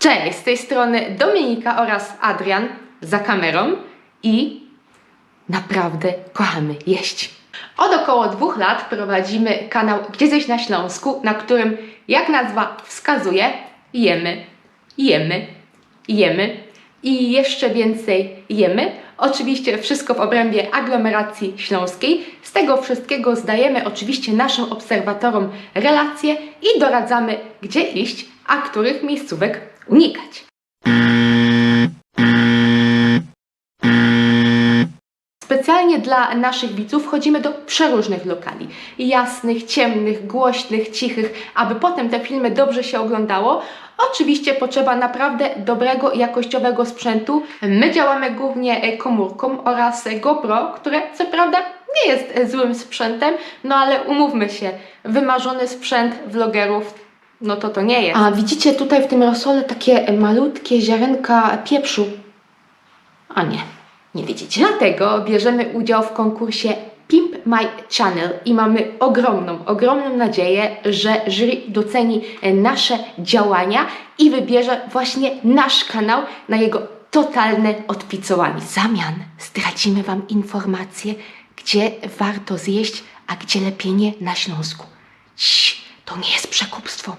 Cześć, z tej strony Dominika oraz Adrian za kamerą i naprawdę kochamy jeść. Od około dwóch lat prowadzimy kanał Gdzie na Śląsku, na którym, jak nazwa wskazuje, jemy, jemy, jemy i jeszcze więcej jemy. Oczywiście wszystko w obrębie aglomeracji śląskiej. Z tego wszystkiego zdajemy oczywiście naszym obserwatorom relacje i doradzamy, gdzie iść, a których miejscówek unikać. Specjalnie dla naszych widzów chodzimy do przeróżnych lokali. Jasnych, ciemnych, głośnych, cichych, aby potem te filmy dobrze się oglądało. Oczywiście potrzeba naprawdę dobrego, jakościowego sprzętu. My działamy głównie e, komórką oraz e, GoPro, które co prawda nie jest e, złym sprzętem, no ale umówmy się, wymarzony sprzęt vlogerów no to to nie jest. A widzicie tutaj w tym rosole takie malutkie ziarenka pieprzu? A nie, nie widzicie. Dlatego bierzemy udział w konkursie Pimp My Channel i mamy ogromną, ogromną nadzieję, że jury doceni nasze działania i wybierze właśnie nasz kanał na jego totalne odpicowanie. W zamian zdradzimy Wam informacje, gdzie warto zjeść, a gdzie lepiej nie na Śląsku. Cii, to nie jest przekupstwo.